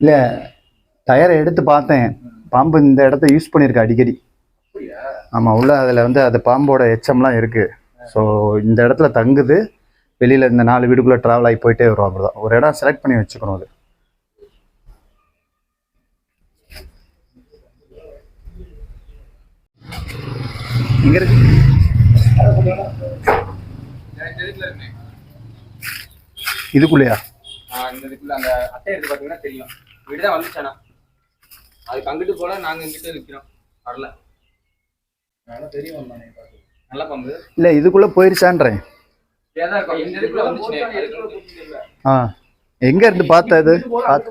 இல்லை டயரை எடுத்து பார்த்தேன். பாம்பு இந்த இடத்த யூஸ் பண்ணியிருக்கு அடிக்கடி. ஆமாம் உள்ள அதில் வந்து அது பாம்போட எச்சம்லாம் இருக்குது ஸோ இந்த இடத்துல தங்குது. வெளியில் இந்த நாலு வீடுக்குள்ளே ட்ராவல் ஆகி போயிட்டே வரும் அப்படிதான் ஒரு இடம் செலக்ட் பண்ணி வச்சுக்கணும் அது. இதுக்குள்ள இருக்கு. இதுக்குள்ளேயா? இந்த இதுக்குள்ள அந்த அட்டை எடுத்து பார்த்தீங்கன்னா தெரியும். வீடு தான் வந்துச்சானா? அதுக்கு அங்கிட்டு போல நாங்க இங்கிட்டு நிக்கிறோம். வரல. தெரியும் நல்ல பம்பு. இல்லை இதுக்குள்ளே போயிருச்சான்றேன். ஏதா இருக்கும். இந்த இதுக்குள்ள வந்துச்சு ஆ. எங்கே இருந்து பார்த்த இது பார்த்து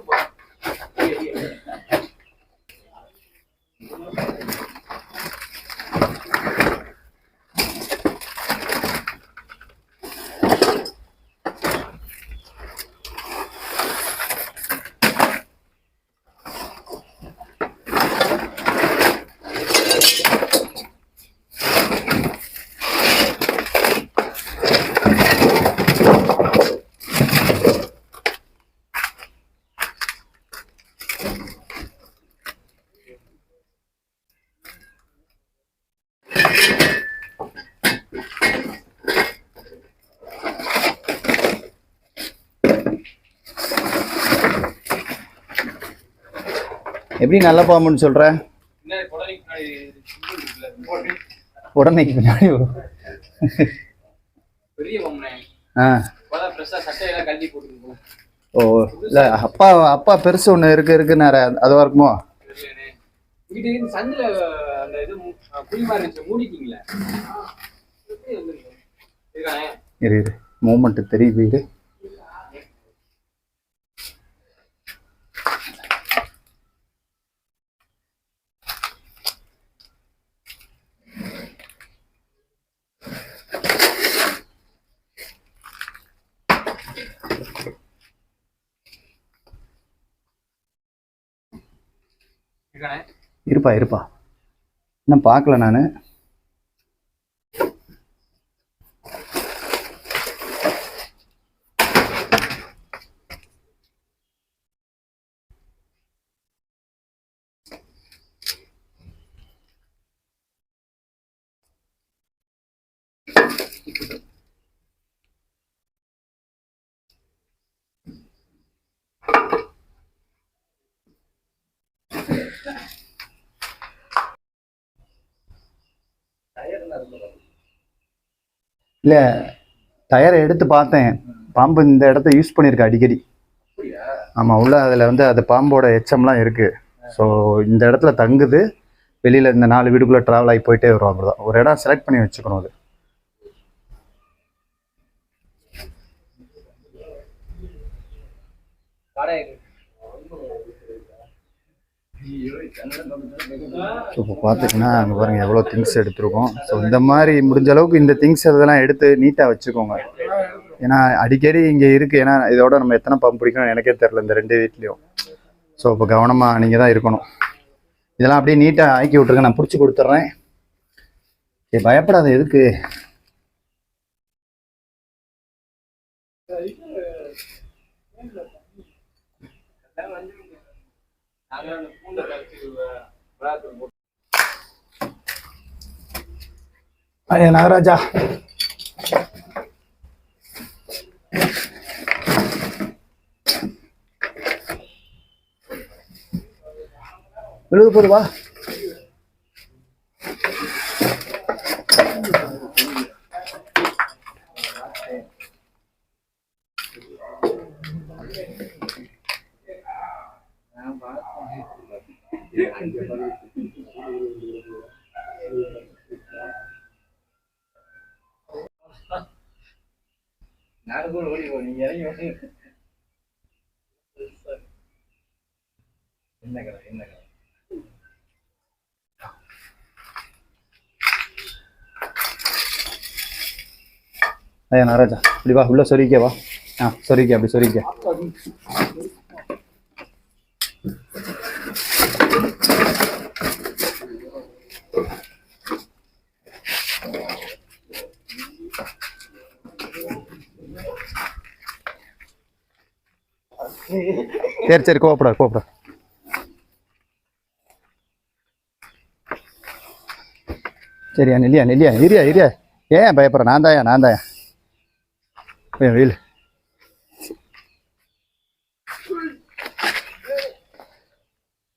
எப்படி நல்ல பாம்புன்னு சொல்ற? என்ன பின்னாடி உடனே பின்னாடி வரும் பெரிய ஆ. ஓ இல்லை அப்பா அப்பா பெருசு ஒன்று இருக்கு இருக்குன்னாரு அதுவா இருக்குமோ? தெரியலனே மூமெண்ட் தெரியுது சந்தில அந்த இது மு- அஹ் குழி மாதிரி இருந்துச்சு மூடிட்டீங்களே எப்படி வந்துருக்கு? இருக்கானே இரு இரு மூமெண்ட் தெரியுது இரு இருக்கானே இருப்பா இருப்பா. இன்னும் பார்க்கல நான். இல்லை டயரை எடுத்து பார்த்தேன். பாம்பு இந்த இடத்த யூஸ் பண்ணியிருக்கு அடிக்கடி. ஆமாம் உள்ள அதில் வந்து அது பாம்போட எச்சம்லாம் இருக்குது ஸோ இந்த இடத்துல தங்குது. வெளியில் இந்த நாலு வீடுக்குள்ளே ட்ராவல் ஆகி போயிட்டே வரும் அப்படிதான். ஒரு இடம் செலக்ட் பண்ணி வச்சுக்கணும் அது. கடை ஸோ இப்போ பார்த்துக்கிங்கன்னா அங்கே பாருங்கள் எவ்வளோ திங்ஸ் எடுத்திருக்கோம். ஸோ இந்த மாதிரி முடிஞ்ச அளவுக்கு இந்த திங்ஸ் இதெல்லாம் எடுத்து நீட்டாக வச்சுக்கோங்க. ஏன்னா அடிக்கடி இங்கே இருக்குது ஏன்னா இதோட நம்ம எத்தனை பம்ப் பிடிக்கணும் எனக்கே தெரில இந்த ரெண்டு வீட்லேயும். ஸோ இப்போ கவனமாக நீங்கள் தான் இருக்கணும். இதெல்லாம் அப்படியே நீட்டாக ஆக்கி விட்ருங்க நான் பிடிச்சி கொடுத்துட்றேன். ஏ பயப்படாத எதுக்கு? நாங்க ஐயா நாகராஜா விழுது போது வா நானும் ஓடி போ நீங்க இறங்கி என்ன என்ன ஐயா நாராஜா இப்படி வா உள்ள சொரிக்க வா. ஆ சொரிக்க அப்படி சொரிக்க சரி சரி கோவப்படாது கோவப்படாது. சரியா நெல்லியா நெல்லியா இரியா இரியா. ஏன் பயப்படுற? நான் தாயா நான் தாயா ஏன் வெயில்.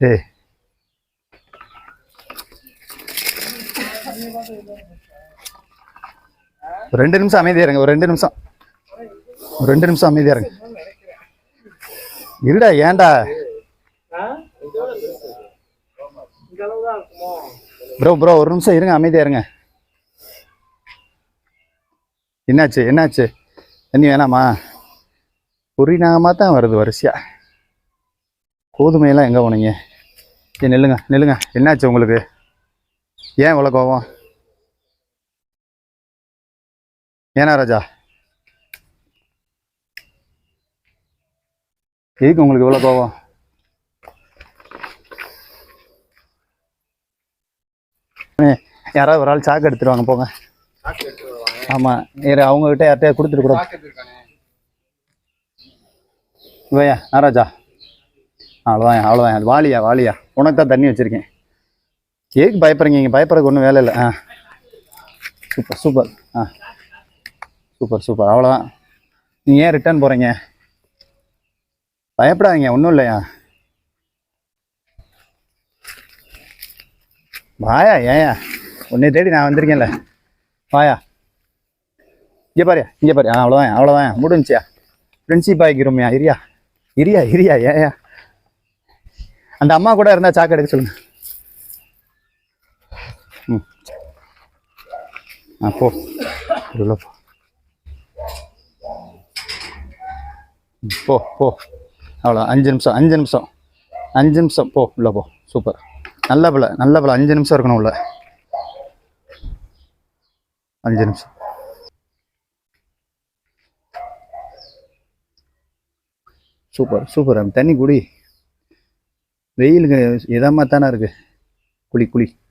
ஏய். ரெண்டு நிமிஷம் அமைதியா இருங்க ஒரு ரெண்டு நிமிஷம். ஒரு ரெண்டு நிமிஷம் அமைதியா இருங்க. இருடா ஏன்டா? ப்ரோ ப்ரோ ஒரு நிமிஷம் இருங்க அமைதியா இருங்க. என்னாச்சு என்னாச்சு? தண்ணி வேணாமா? புரிநாமமாக தான் வருது வரிசையா. கோதுமையெல்லாம் எங்கே போனீங்க? ஏ நெல்லுங்க நெல்லுங்க. என்னாச்சு உங்களுக்கு? ஏன் இவ்வளோ கோவம் ஏனா ராஜா? எதுக்கு உங்களுக்கு இவ்வளோ கோவம்? யாராவது ஒரு ஆள் சாக்கு எடுத்துருவாங்க போங்க. ஆமாம் வேறு அவங்ககிட்ட யார்கிட்டயா கொடுத்துட்டு கூட இவையா நாராஜா? அவ்வளோதான் அவ்வளோதான் அது வாலியா வாலியா. உனக்கு தான் தண்ணி வச்சுருக்கேன். ஏக்கு பயப்படுறீங்க இங்கே பயப்படுறதுக்கு ஒன்றும் வேலை இல்லை. ஆ. Super super. ஆ. Super super. அவ்வளோதான் நீங்கள் ஏன் ரிட்டர்ன் போகிறீங்க பயப்படாதீங்க ஒன்றும் இல்லையா? வாயா ஏயா? உன்னை தேடி நான் வந்திருக்கேன்ல. வாயா. இங்கே பாரியா இங்கே பாரியா அவ்வளோதான் அவ்வளோதான் முடிஞ்சியா ஃப்ரெண்ட்ஷிப் ஆகிக்கிறோம்யா இரியா. இரியா இரியா ஏயா. அந்த அம்மா கூட இருந்தால் சாக்கு எடுக்க சொல்லுங்க. ம். ஆ போ. உள்ள போ. ம், போ போ. அவ்வளோ அஞ்சு நிமிஷம் அஞ்சு நிமிஷம். அஞ்சு நிமிஷம். போ உள்ள போ. சூப்பர். நல்ல பிள்ளை நல்ல பிள்ளை. அஞ்சு நிமிஷம் இருக்கணும் உள்ள. அஞ்சு நிமிஷம். Super super. தண்ணி குடி. வெயிலுக்கு இதமாக தானே இருக்கு. குளி குளி.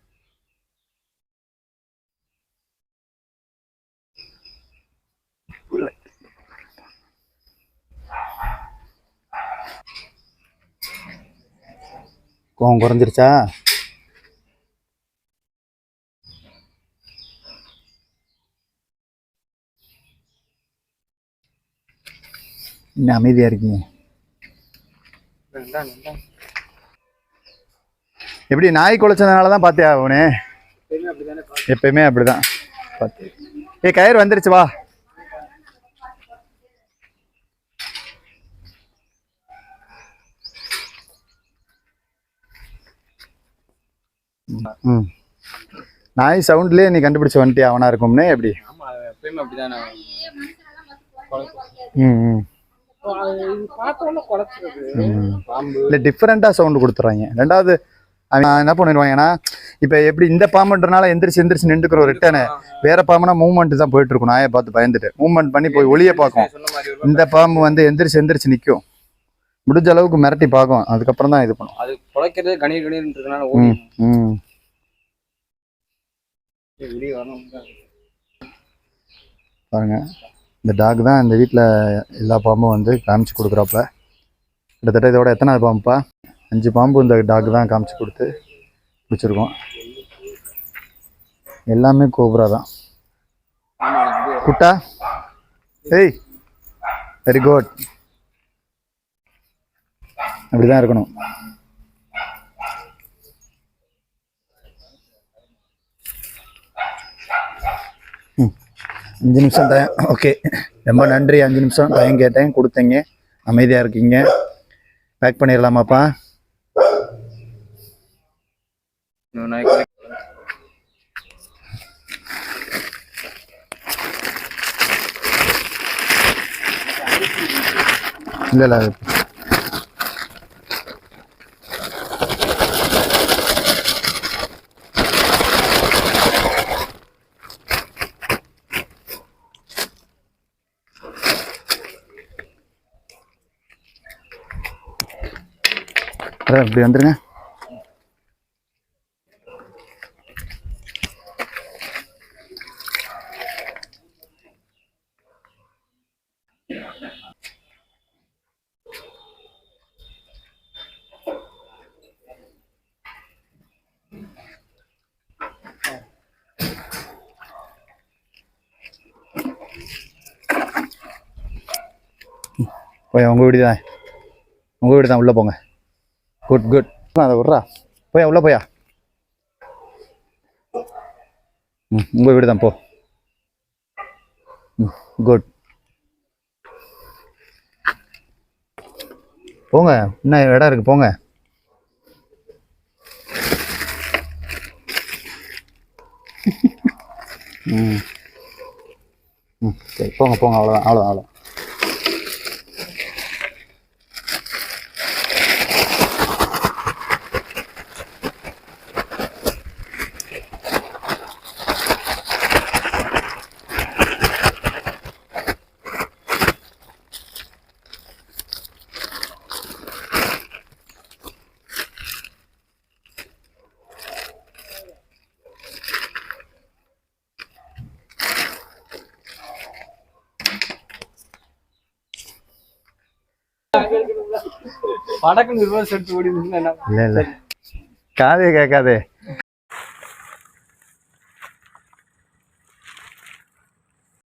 கோவம் குறைஞ்சிருச்சா? இன்னும் அமைதியா இருக்கீங்க. எப்படி நாய் குலைச்சதுனால தான் பார்த்தியா அவனே? எப்பயுமே அப்படிதானே. பார்த்து. ஏய் கயிறு வந்துருச்சு வா ம் நாய் சவுண்ட்லயே நீ கண்டுபிடிச்சு வந்துட்டியா அவனா இருக்கும்னே? எப்படி? இல்லை டிஃப்ரெண்ட்டாக சவுண்டு கொடுத்துட்றாங்க ரெண்டாவது அவன் என்ன பண்ணிடுவாங்கன்னா இப்போ எப்படி இந்த பாம்புன்றனால எந்திரிச்சு எந்திரிச்சு நின்றுக்கிற ஒரு ரிட்டர்னு வேற பாம்புனா மூவ்மெண்ட் தான் போயிட்டு இருக்கும். நாயை பார்த்து பயந்துட்டு. மூவ்மெண்ட் பண்ணி போய் ஒளிய பார்க்கும். இந்த பாம்பு வந்து எந்திரிச்சு எந்திரிச்சு நிற்கும் முடிஞ்ச அளவுக்கு மிரட்டி பார்க்கும். அதுக்கப்புறம் தான் இது பண்ணும். அது குலைக்கிறது கணீர் கணீர் இருக்கனால ஓடி ம். பாருங்க. இந்த டாக் தான் இந்த வீட்டில் எல்லா பாம்பும் வந்து காமிச்சு கொடுக்குறாப்புல. கிட்டத்தட்ட இதோட எத்தனை பாம்புப்பா? அஞ்சு பாம்பு இந்த டாக் தான் காமிச்சு கொடுத்து பிடிச்சிருக்கோம். எல்லாமே கோப்ரா தான். குட்டா? ஏய் வெரி குட் அப்படிதான் இருக்கணும். ம். அஞ்சு நிமிஷம் டைம் ஓகே. ரொம்ப நன்றி. அஞ்சு நிமிஷம் டைம் கேட்டேன். கொடுத்தீங்க. அமைதியாக இருக்கீங்க. பேக் பண்ணிடலாமாப்பா? இல்லை இல்லை அப்புறம் இப்படி வந்துருங்க. போய் உங்கள் வீடு தான் உங்கள் வீடு தான் உள்ளே போங்க. குட் குட் அதை விட்றா. போயா உள்ளே போயா? ம் உங்கள் வீடு தான் போ. குட் போங்க இன்னும் இடம் இருக்குது போங்க. ம் ம் சரி போங்க போங்க அவ்வளோதான் அவ்வளோதான் அவ்வளோ வடக்கு நிர்வாகம் எடுத்து ஓடி இல்ல இல்ல. காதே கேட்காதே.